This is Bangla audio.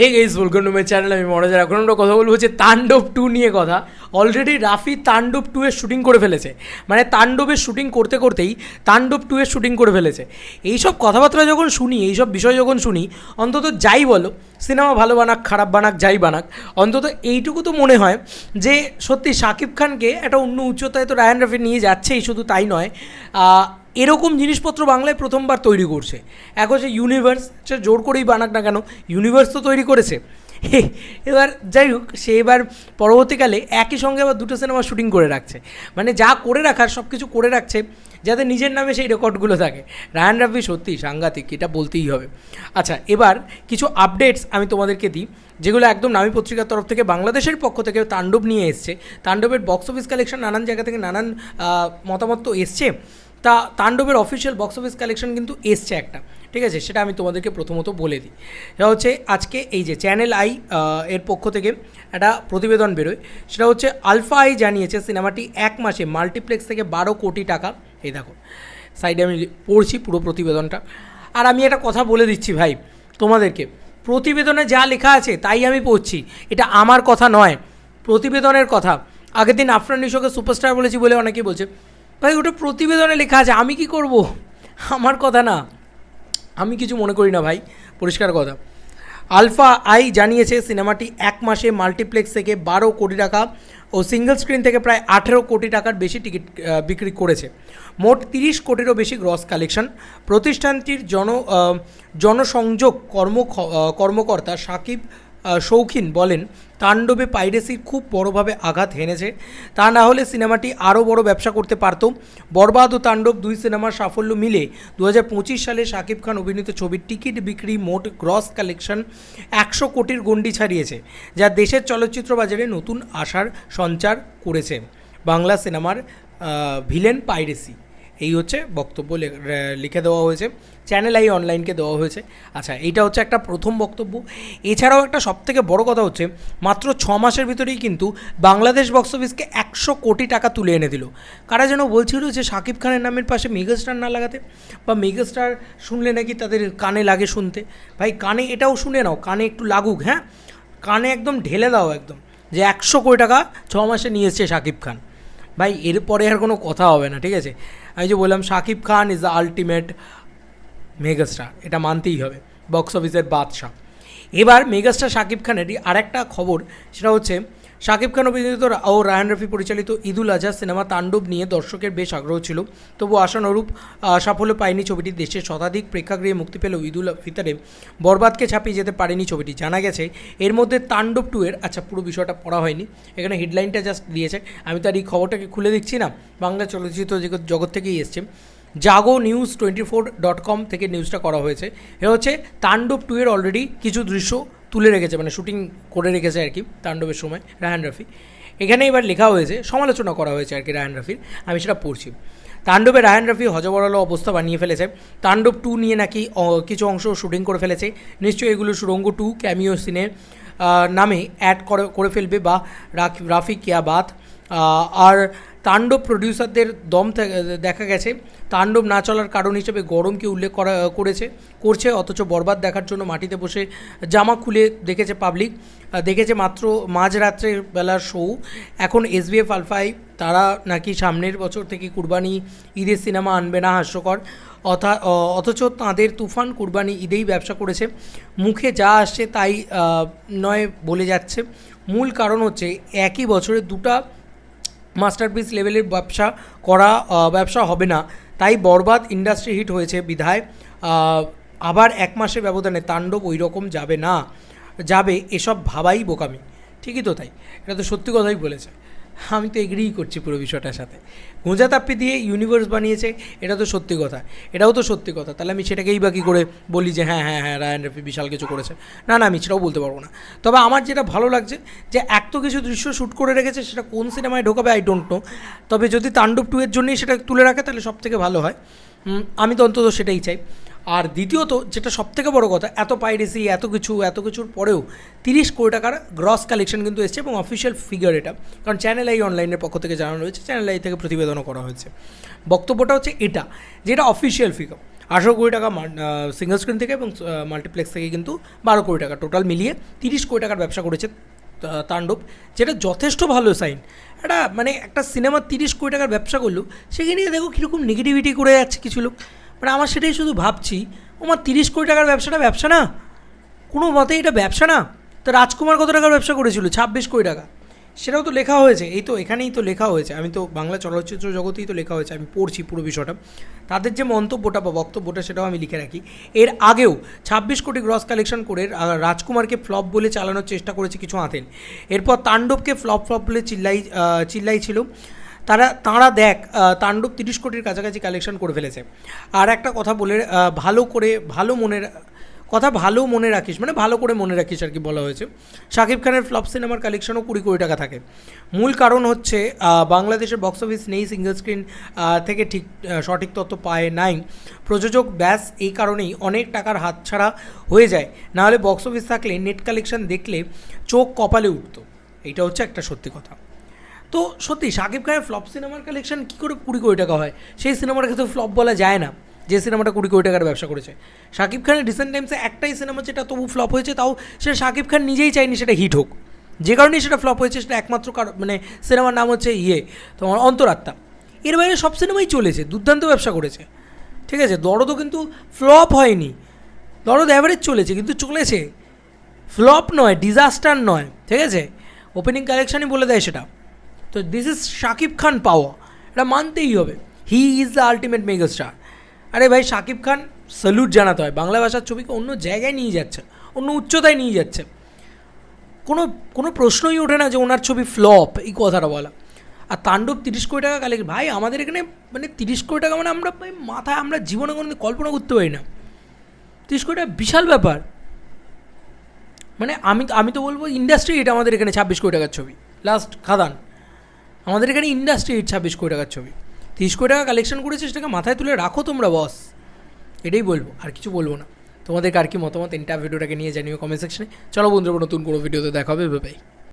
Hey guys welcome to my channel আমি মনোজার এখন আমরা কথা বলব হচ্ছে তাণ্ডব টু নিয়ে কথা। অলরেডি রাফি তাণ্ডব টু এর শুটিং করে ফেলেছে। মানে তাণ্ডবের শুটিং করতে করতেই তাণ্ডব টু এর শুটিং করে ফেলেছে। এইসব কথাবার্তা যখন শুনি, এইসব বিষয় যখন শুনি, অন্তত যাই বলো, সিনেমা ভালো বানাক, খারাপ বানাক, যাই বানাক, অন্তত এইটুকু তো মনে হয় যে সত্যি শাকিব খানকে একটা অন্য উচ্চতায় তো রায়ান রাফি নিয়ে যাচ্ছেই, শুধু তাই নয়। এরকম জিনিসপত্র বাংলায় প্রথমবার তৈরি করছে। এক হচ্ছে ইউনিভার্স সে জোর করেই বানাক না কেন ইউনিভার্স তো তৈরি করেছে। এবার যাই হোক, সে এবার পরবর্তীকালে একই সঙ্গে আবার দুটো সিনেমা শুটিং করে রাখছে। মানে যা করে রাখার সব কিছু করে রাখছে, যাতে নিজের নামে সেই রেকর্ডগুলো থাকে। রায়ান রাফি সত্যি সাংঘাতিক, এটা বলতেই হবে। আচ্ছা এবার কিছু আপডেটস আমি তোমাদেরকে দিই, যেগুলো একদম নামী পত্রিকার তরফ থেকে বাংলাদেশের পক্ষ থেকে তাণ্ডব নিয়ে এসছে। তাণ্ডবের বক্স অফিস কালেকশন নানান জায়গা থেকে নানান মতামত তো এসছে। তা তাণ্ডবের অফিসিয়াল বক্স অফিস কালেকশন কিন্তু এসছে একটা, ঠিক আছে? সেটা আমি তোমাদেরকে প্রথমত বলে দিই। সেটা হচ্ছে আজকে এই যে চ্যানেল আই এর পক্ষ থেকে একটা প্রতিবেদন বেরোয়। সেটা হচ্ছে আলফা আই জানিয়েছে সিনেমাটি এক মাসে মাল্টিপ্লেক্স থেকে বারো কোটি টাকা। এই দেখো সাইডে আমি পড়ছি পুরো প্রতিবেদনটা। আর আমি একটা কথা বলে দিচ্ছি ভাই, তোমাদেরকে। প্রতিবেদনে যা লেখা আছে তাই আমি পড়ছি, এটা আমার কথা নয়। প্রতিবেদনের কথা। আগের দিন আফরান নিশোকে সুপারস্টার বলেছি বলে অনেকেই বলছে। ভাই, ওটা প্রতিবেদনে লেখা আছে। আমি কি করব? আমার কথা না। আমি কিছু মনে করি না ভাই। পরিষ্কার কথা। আলফা আই জানিয়েছে, সিনেমাটি এক মাসে মাল্টিপ্লেক্স থেকে বারো কোটি টাকা ও সিঙ্গেল স্ক্রিন থেকে প্রায় আঠেরো কোটি টাকার বেশি টিকিট বিক্রি করেছে। মোট তিরিশ কোটিরও বেশি গ্রস কালেকশন প্রতিষ্ঠানটির জন জনসংযোগ কর্ম কর্মকর্তা সাকিব শৌখিন বলেন, তাণ্ডবে পাইরেসি খুব বড়োভাবে আঘাত হেনেছে। তা না হলে সিনেমাটি আরও বড় ব্যবসা করতে পারত। বরবাদ ও তাণ্ডব দুই সিনেমার সাফল্য মিলে দু হাজার পঁচিশ সালে শাকিব খান অভিনীত ছবির টিকিট বিক্রি মোট গ্রস কালেকশন একশো কোটির গণ্ডি ছাড়িয়েছে, যা দেশের চলচ্চিত্র বাজারে নতুন আশার সঞ্চার করেছে। বাংলা সিনেমার ভিলেন পাইরেসি। এই হচ্ছে বক্তব্য লিখে দেওয়া হয়েছে। চ্যানেল আই অনলাইনকে দেওয়া হয়েছে। আচ্ছা এইটা হচ্ছে একটা প্রথম বক্তব্য। এছাড়াও একটা সবথেকে বড় কথা হচ্ছে, মাত্র ছ মাসের ভিতরেই কিন্তু বাংলাদেশ বক্স অফিসকে একশো কোটি টাকা তুলে এনে দিল। কারা যেন বলছিল যে শাকিব খানের নামের পাশে মেগাস্টার না লাগাতে? বা মেগাস্টার শুনলে নাকি তাদের কানে লাগে শুনতে? ভাই, কানে এটাও শুনে নাও, কানে একটু লাগুক হ্যাঁ? কানে একদম ঢেলে দাও একদম, যে একশো কোটি টাকা ছ মাসে নিয়ে এসছে শাকিব খান। ভাই, এরপরে আর কোনো কথা হবে না, ঠিক আছে? আমি যে বললাম Shakib Khan is the ultimate megastar এটা মানতেই হবে। বক্স অফিসের বাদশাহ। এবার মেগাস্টার শাকিব খানেরই আরেকটা খবর, সেটা হচ্ছে শাকিব খান অভিনীত ও রায়ান রফি পরিচালিত ঈদুল আজহা সিনেমা তাণ্ডব নিয়ে দর্শকের বেশ আগ্রহ ছিল। তবু আশানুরূপ সাফল্য পায়নি ছবিটি। দেশের শতাধিক প্রেক্ষাগৃহে মুক্তি পেলেও ঈদুল ফিতরে। বরবাদকে ছাপিয়ে যেতে পারেনি ছবিটি। জানা গেছে, এর মধ্যে তাণ্ডব টু এর আচ্ছা পুরো বিষয়টা পড়া হয়নি। এখানে হেডলাইনটা জাস্ট দিয়েছে। আমি তার এই খবরটাকে খুলে দিচ্ছি না। বাংলা চলচ্চিত্র জগৎ- জগৎ থেকেই এসছে। Jago news twenty four dot com থেকে নিউজটা করা হয়েছে। এ হচ্ছে তাণ্ডব টু এর অলরেডি কিছু দৃশ্য তুলে রেখেছে মানে শুটিং করে রেখেছে আর কি তাণ্ডবের সময়, রায়হান রফি। এখানে এবার লেখা হয়েছে, সমালোচনা করা হয়েছে আর কি রায়ান রফির, আমি সেটা পড়ছি। তাণ্ডবে রায়হান রফি হজবরল অবস্থা বানিয়ে ফেলেছে। তাণ্ডব টু নিয়ে নাকি কিছু অংশ শুটিং করে ফেলেছে। নিশ্চয়ই এগুলো সুরঙ্গ টু ক্যামিও সিনে নামে অ্যাড করে করে ফেলবে বা রাফি রাফি কিয়া বাত আর তাণ্ডব প্রডিউসারদের দম দেখা গেছে। তাণ্ডব না চলার কারণ হিসেবে গরমকে উল্লেখ করা, করেছে, করছে, অথচ বরবাদ দেখার জন্য মাটিতে বসে জামা খুলে দেখেছে পাবলিক দেখেছে মাত্র মাঝরাত্রের বেলার শো এখন এসবিএফ আলফাই তারা নাকি সামনের বছর থেকে কুরবানি ঈদের সিনেমা আনবে না, হাস্যকর। অথা অথচ তাঁদের তুফান কুরবানি ঈদেই ব্যবসা করেছে। মুখে যা আসছে তাই নয় বলে যাচ্ছে। মূল কারণ হচ্ছে একই বছরে দুটা মাস্টারপিস লেভেলের ব্যবসা করা ব্যবসা হবে না। তাই বরবাদ ইন্ডাস্ট্রি হিট হয়েছে বিধায় আবার এক মাসের ব্যবধানে তাণ্ডব ওই রকম যাবে না। যাবে, এসব ভাবাই বোকামি। ঠিকই তো তাই। এটা তো সত্যি কথাই বলেছে। আমি তো এগ্রিই করছি পুরো বিষয়টার সাথে। গোঁজা তাপ্পি দিয়ে ইউনিভার্স বানিয়েছে, এটা তো সত্যি কথা। এটাও তো সত্যি কথা। তাহলে আমি সেটাকেই বা কী করে বলি যে হ্যাঁ হ্যাঁ হ্যাঁ রায়ান রফি বিশাল কিছু করেছে। না না, আমি সেটাও বলতে পারব না। তবে আমার যেটা ভালো লাগছে যে, এত কিছু দৃশ্য শ্যুট করে রেখেছে, সেটা কোন সিনেমায় ঢোকাবে আই ডোন্ট নো তবে যদি তাণ্ডব টু এর জন্যই সেটা তুলে রাখে, তাহলে সব থেকে ভালো হয়। আমি তো অন্তত সেটাই চাই। আর দ্বিতীয়ত, যেটা সবথেকে বড় কথা, এত পাইরেসি, এত কিছু, এত কিছুর পরেও তিরিশ কোটি টাকার গ্রস কালেকশন কিন্তু এসছে এবং অফিসিয়াল ফিগার এটা। কারণ চ্যানেল আই অনলাইনের পক্ষ থেকে জানানো হয়েছে চ্যানেল আই থেকে প্রতিবেদনও করা হয়েছে। বক্তব্যটা হচ্ছে এটা, যেটা অফিসিয়াল ফিগার আঠেরো কোটি টাকা সিঙ্গল স্ক্রিন থেকে এবং মাল্টিপ্লেক্স থেকে কিন্তু বারো কোটি টাকা টোটাল মিলিয়ে তিরিশ কোটি টাকার ব্যবসা করেছে তাণ্ডব, যেটা যথেষ্ট ভালো সাইন একটা মানে একটা সিনেমা তিরিশ কোটি টাকার ব্যবসা করল, সেখানে দেখো কীরকম নেগেটিভিটি করে যাচ্ছে কিছু লোক। মানে আমার সেটাই শুধু ভাবছি। আমার তিরিশ কোটি টাকার ব্যবসাটা ব্যবসা না। কোনো মতে এটা ব্যবসা না। তো রাজকুমার কত টাকার ব্যবসা করেছিল? ছাব্বিশ কোটি টাকা। সেটাও তো লেখা হয়েছে। এই তো এখানেই তো লেখা হয়েছে। আমি তো বাংলা চলচ্চিত্র জগতেই তো লেখা হয়েছে। আমি পড়ছি পুরো বিষয়টা। তাদের যে মন্তব্যটা বা বক্তব্যটা, সেটাও আমি লিখে রাখি। এর আগেও ছাব্বিশ কোটি গ্রস কালেকশন করে রাজকুমারকে ফ্লপ বলে চালানোর চেষ্টা করেছে কিছু আতেন। এরপর তাণ্ডবকে ফ্লপ ফ্লপ বলে চিল্লাই চিল্লাই ছিল তারা, তাঁরা দেখ তাণ্ডব তিরিশ কোটির কাছাকাছি কালেকশন করে ফেলেছে। আর একটা কথা বলে ভালো করে, ভালো মনের, কথা ভালো মনে রাখিস মানে ভালো করে মনে রাখিস আর কি বলা হয়েছে। শাকিব খানের ফ্লপ সিনেমার কালেকশনও কুড়ি কোটি টাকা থাকে। মূল কারণ হচ্ছে বাংলাদেশের বক্স অফিস নেই সিঙ্গেল স্ক্রিন থেকে ঠিক সঠিক তথ্য পায় নাই। প্রযোজক ব্যাস, এই কারণেই অনেক টাকার হাতছাড়া হয়ে যায়। নাহলে বক্স অফিস থাকলে নেট কালেকশন দেখলে চোখ কপালে উঠতো। এইটা হচ্ছে একটা সত্যি কথা। তো সত্যি শাকিব খানের ফ্লপ সিনেমার কালেকশন কী করে কুড়ি কোটি টাকা হয়? সেই সিনেমাটাকে তো ফ্লপ বলা যায় না, যে সিনেমাটা কুড়ি কোটি টাকার ব্যবসা করেছে। শাকিব খানের রিসেন্ট টাইমসে একটাই সিনেমা যেটা তবু ফ্লপ হয়েছে, তাও সেটা শাকিব খান নিজেই চায়নি সেটা হিট হোক। যে কারণেই সেটা ফ্লপ হয়েছে, সেটা একমাত্র কারণ মানে সিনেমার নাম হচ্ছে ইয়ে তোমার অন্তরাত্মা। এর বাইরে সব সিনেমাই চলেছে, দুর্দান্ত ব্যবসা করেছে। ঠিক আছে, দরদও কিন্তু ফ্লপ হয়নি। দরদ অ্যাভারেজ চলেছে, কিন্তু চলেছে। ফ্লপ নয় ডিজাস্টার নয়। ঠিক আছে? ওপেনিং কালেকশনই বলে দেয় সেটা। তো দিস ইজ শাকিব খান পাওয়া এটা মানতেই হবে। He is the ultimate megastar আরে ভাই শাকিব খান স্যালুট জানাতে হয়। বাংলা ভাষার ছবিকে অন্য জায়গায় নিয়ে যাচ্ছে, অন্য উচ্চতায় নিয়ে যাচ্ছে। কোনো কোনো প্রশ্নই ওঠে না যে ওনার ছবি ফ্লপ এই কথাটা বলা। আর তাণ্ডব তিরিশ কোটি টাকা কালেক্ট ভাই, আমাদের এখানে মানে তিরিশ কোটি টাকা মানে আমরা ভাই মাথায়, আমরা জীবনে কোনো কল্পনা করতে পারি না। তিরিশ কোটি টাকা বিশাল ব্যাপার। মানে আমি আমি তো বলব ইন্ডাস্ট্রি এটা আমাদের এখানে ছাব্বিশ কোটি টাকার ছবি। লাস্ট খাদান। আমাদের এখানে ইন্ডাস্ট্রি হিট ছাব্বিশ কোটি টাকার ছবি। তিরিশ কোটি টাকা কালেকশন করেছে, সেটাকে মাথায় তুলে রাখো তোমরা বস এটাই বলব, আর কিছু বলব না। তোমাদের আর কি মতামত? ইন্টার ভিডিওটাকে নিয়ে জানিও কমেন্ট সেকশনে চলো বন্ধুরা, নতুন কোনো ভিডিওতে দেখা হবে বাই